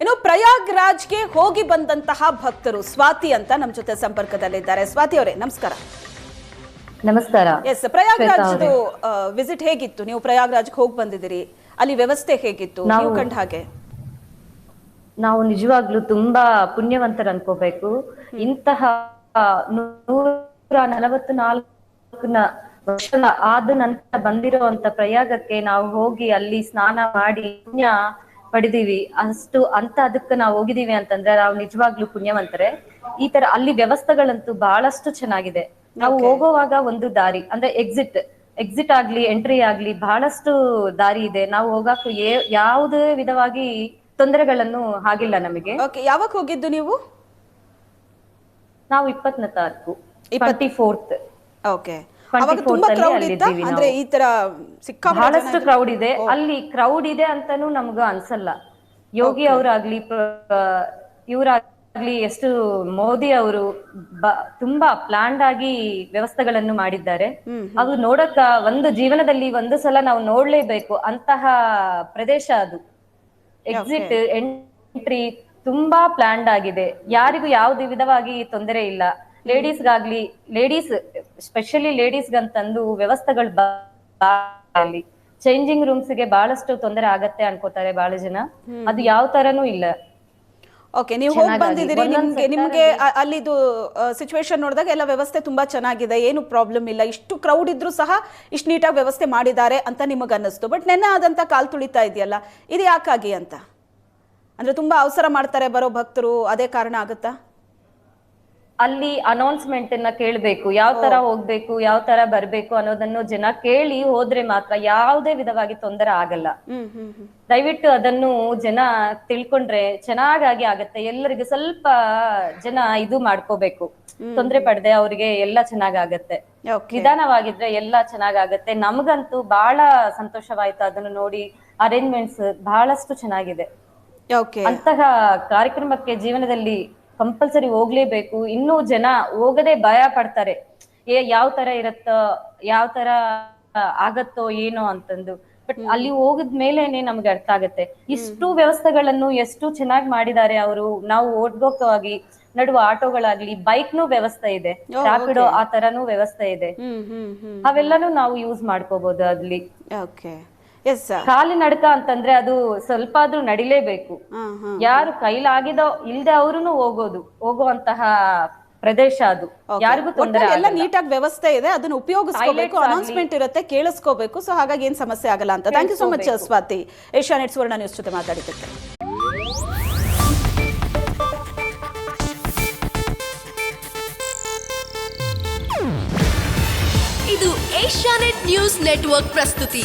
ಇನ್ನು ಪ್ರಯಾಗ್ರಾಜ್ಗೆ ಹೋಗಿ ಬಂದಂತಹ ಭಕ್ತರು ಸ್ವಾತಿ ಅಂತ ನಮ್ಮ ಜೊತೆ ಸಂಪರ್ಕದಲ್ಲಿದ್ದಾರೆ. ಸ್ವಾತಿ ಅವರೇ ನಮಸ್ಕಾರ. ನಮಸ್ಕಾರ. ಎಸ್ ಪ್ರಯಾಗ್ರಾಜ್ ವಿಸಿಟ್ ಹೇಗಿತ್ತು? ನೀವು ಪ್ರಯಾಗ್ರಾಜ್ಗೆ ಹೋಗಿ ಬಂದಿದ್ದೀರಿ. ಅಲ್ಲಿ ವ್ಯವಸ್ಥೆ ಹೇಗಿತ್ತು? ನಾವು- ನೀವು ಕಂಡ ಹಾಗೆ. ನಾವು ನಿಜವಾಗ್ಲೂ ತುಂಬಾ ಪುಣ್ಯವಂತರು ಅನ್ಕೋಬೇಕು ಇಂತಹ ನೂರ ನಲವತ್ತು ನಾಲ್ಕು ವರ್ಷ ಆದ ನಂತರ ಬಂದಿರುವಂತ ಪ್ರಯಾಗಕ್ಕೆ ನಾವು ಹೋಗಿ ಅಲ್ಲಿ ಸ್ನಾನ ಮಾಡಿ ಪುಣ್ಯ ಪಡೆದಿವಿ. ಅಷ್ಟು ಅಂತ ಅದಕ್ಕೆ ನಾವು ಹೋಗಿದೀವಿ ಅಂತಂದ್ರೆ ನಾವು ನಿಜವಾಗ್ಲೂ ಪುಣ್ಯವಂತರೆ. ಈ ತರ ಅಲ್ಲಿ ವ್ಯವಸ್ಥೆಗಳಂತೂ ಬಹಳಷ್ಟು ಚೆನ್ನಾಗಿದೆ. ನಾವು ಹೋಗೋವಾಗ ಒಂದು ದಾರಿ ಅಂದ್ರೆ ಎಕ್ಸಿಟ್ ಎಕ್ಸಿಟ್ ಆಗ್ಲಿ ಎಂಟ್ರಿ ಆಗ್ಲಿ ಬಹಳಷ್ಟು ದಾರಿ ಇದೆ. ನಾವು ಹೋಗಾಕ ಯಾವುದೇ ವಿಧವಾಗಿ ತೊಂದರೆಗಳನ್ನು ಆಗಿಲ್ಲ ನಮಗೆ. ಯಾವಾಗ ಹೋಗಿದ್ದು ನೀವು? ನಾವು ಇಪ್ಪತ್ತನೇ ತಾರೀಕು ಟ್ವೆಂಟಿ ಫೋರ್ತ್ ಓಕೆ 24 ಅವಾಗ ತುಂಬಾ ಅಲ್ಲಿ ಕ್ರೌಡ್ ಇತ್ತ? ಅಂದ್ರೆ ಈ ತರ ಸಿಕ್ಕಾಪಟ್ಟೆ ಬಹಳಷ್ಟು ಕ್ರೌಡ್ ಇದೆ. ಅಲ್ಲಿ ಕ್ರೌಡ್ ಇದೆ ಅಂತಾನು ನಮ್ಗ ಅನ್ಸಲ್ಲ. ಯೋಗಿ ಅವರಾಗ್ಲಿ ಇವರಾಗ್ಲಿ ಎಷ್ಟು ಮೋದಿ ಅವರು ತುಂಬಾ ಪ್ಲಾನ್ಡ್ ಆಗಿ ವ್ಯವಸ್ಥೆಗಳನ್ನು ಮಾಡಿದ್ದಾರೆ. ಅದು ನೋಡಕ್ಕ ಒಂದು ಜೀವನದಲ್ಲಿ ಒಂದು ಸಲ ನಾವು ನೋಡ್ಲೇಬೇಕು ಅಂತಹ ಪ್ರದೇಶ ಅದು. ಎಕ್ಸಿಟ್ ಎಂಟ್ರಿ ತುಂಬಾ ಪ್ಲಾನ್ಡ್ ಆಗಿದೆ. ಯಾರಿಗೂ ಯಾವ್ದು ವಿಧವಾಗಿ ತೊಂದರೆ ಇಲ್ಲ. ಲೇಡೀಸ್ಗಾಗ್ಲಿ ಲೇಡೀಸ್ ಸ್ಪೆಷಲಿ ಲೇಡೀಸ್ಗಂತಂದು ವ್ಯವಸ್ಥೆಗಳು ಅಲ್ಲಿ ಚೇಂಜಿಂಗ್ ರೂಮ್ಸ್ಗೆ ಬಹಳಷ್ಟು ತೊಂದರೆ ಆಗತ್ತೆ ಅನ್ಕೋತಾರೆ ಬಹಳ ಜನ. ಅದು ಯಾವ ತರನೂ ಇಲ್ಲ. ಓಕೆ ನೀವು ಹೋಗಿ. ಬಂದಿದ್ದೀರಿ ನಿಮ್ಗೆ ನಿಮ್ಗೆ ಅಲ್ಲಿದು ಸಿಚುವೇಶನ್ ನೋಡಿದಾಗ ಎಲ್ಲ ವ್ಯವಸ್ಥೆ ತುಂಬಾ ಚೆನ್ನಾಗಿದೆ ಏನು ಪ್ರಾಬ್ಲಮ್ ಇಲ್ಲ. ಇಷ್ಟು ಕ್ರೌಡ್ ಇದ್ರೂ ಸಹ ಇಷ್ಟು ನೀಟಾಗಿ ವ್ಯವಸ್ಥೆ ಮಾಡಿದ್ದಾರೆ ಅಂತ ನಿಮಗೆ ಅನ್ನಿಸ್ತು. ಬಟ್ ನೆನ್ನೆ ಆದಂತ ಕಾಲ್ ತುಳಿತಾ ಇದೆಯಲ್ಲ ಇದು ಯಾಕಾಗಿ ಅಂತ? ಅಂದ್ರೆ ತುಂಬಾ ಅವಸರ ಮಾಡ್ತಾರೆ ಬರೋ ಭಕ್ತರು ಅದೇ ಕಾರಣ ಆಗುತ್ತಾ? ಅಲ್ಲಿ ಅನೌನ್ಸ್ಮೆಂಟ್ ಅನ್ನ ಕೇಳಬೇಕು ಯಾವ ತರ ಹೋಗ್ಬೇಕು ಯಾವ ತರ ಬರ್ಬೇಕು ಅನ್ನೋದನ್ನು ಜನ ಕೇಳಿ ಹೋದ್ರೆ ಮಾತ್ರ ಯಾವುದೇ ವಿಧವಾಗಿ ತೊಂದರೆ ಆಗಲ್ಲ. ದಯವಿಟ್ಟು ಅದನ್ನು ಜನ ತಿಳ್ಕೊಂಡ್ರೆ ಚೆನ್ನಾಗಾಗಿ ಆಗತ್ತೆ. ಎಲ್ಲರಿಗೂ ಸ್ವಲ್ಪ ಜನ ಇದು ಮಾಡ್ಕೋಬೇಕು. ತೊಂದ್ರೆ ಪಡೆದೆ ಅವ್ರಿಗೆ ಎಲ್ಲ ಚೆನ್ನಾಗಾಗತ್ತೆ. ನಿಧಾನವಾಗಿದ್ರೆ ಎಲ್ಲ ಚೆನ್ನಾಗಾಗತ್ತೆ. ನಮಗಂತೂ ಬಹಳ ಸಂತೋಷವಾಯ್ತು ಅದನ್ನು ನೋಡಿ. ಅರೇಂಜ್ಮೆಂಟ್ಸ್ ಬಹಳಷ್ಟು ಚೆನ್ನಾಗಿದೆ. ಅಂತಹ ಕಾರ್ಯಕ್ರಮಕ್ಕೆ ಜೀವನದಲ್ಲಿ ಕಂಪಲ್ಸರಿ ಹೋಗ್ಲೇಬೇಕು. ಇನ್ನೂ ಜನ ಹೋಗದೆ ಭಯ ಪಡ್ತಾರೆ. ಏ ಯಾವ ತರ ಇರತ್ತೋ ಯಾವ ತರ ಆಗತ್ತೋ ಏನೋ ಅಂತಂದು. ಬಟ್ ಅಲ್ಲಿ ಹೋಗಿದ ಮೇಲೇನೆ ನಮ್ಗೆ ಅರ್ಥ ಆಗತ್ತೆ. ಇಷ್ಟು ವ್ಯವಸ್ಥೆಗಳನ್ನು ಎಷ್ಟು ಚೆನ್ನಾಗಿ ಮಾಡಿದ್ದಾರೆ ಅವರು. ನಾವು ಓಡ್ಗೋಕವಾಗಿ ನಡುವ ಆಟೋಗಳಾಗ್ಲಿ ಬೈಕ್ನು ವ್ಯವಸ್ಥೆ ಇದೆ. ರಾಪಿಡೋ ಆ ತರನೂ ವ್ಯವಸ್ಥೆ ಇದೆ. ಅವೆಲ್ಲಾನು ನಾವು ಯೂಸ್ ಮಾಡ್ಕೋಬಹುದು ಅಲ್ಲಿ ಓಕೆ ಎಸ್ ಸರ್ ಕಾಲಿ ನಡ್ಕ ಅಂತಂದ್ರೆ ಅದು ಸ್ವಲ್ಪ ಆದ್ರೂ ನಡಿಲೇಬೇಕು. ಹಾ ಹಾ ಯಾರು ಕೈಲಾಗಿದೋ ಇಲ್ದೆ ಅವ್ರು ಹೋಗೋದು ಹೋಗುವಂತಹ ಪ್ರದೇಶ ಅದು. ಯಾರಿಗೂ ತೊಂದರೆ ಎಲ್ಲ ನೀಟಾಗಿ ವ್ಯವಸ್ಥೆ ಇದೆ ಅದನ್ನ ಉಪಯೋಗಿಸ್ಕೋಬೇಕು ಅನೌನ್ಸ್ಮೆಂಟ್ ಇರುತ್ತೆ ಕೇಳಿಸ್ಕೋಬೇಕು ಸೊ ಹಾಗಾಗಿ ಏನ್ ಸಮಸ್ಯೆ ಆಗಲ್ಲ ಅಂತ. Thank you so much Swathi. Asianet Suvarna news ಜೊತೆ ಮಾತಾಡಿದ್ದಕ್ಕೆ. ಇದು ಏಷ್ಯಾನೆಟ್ ನ್ಯೂಸ್ ನೆಟ್ವರ್ಕ್ ಪ್ರಸ್ತುತಿ.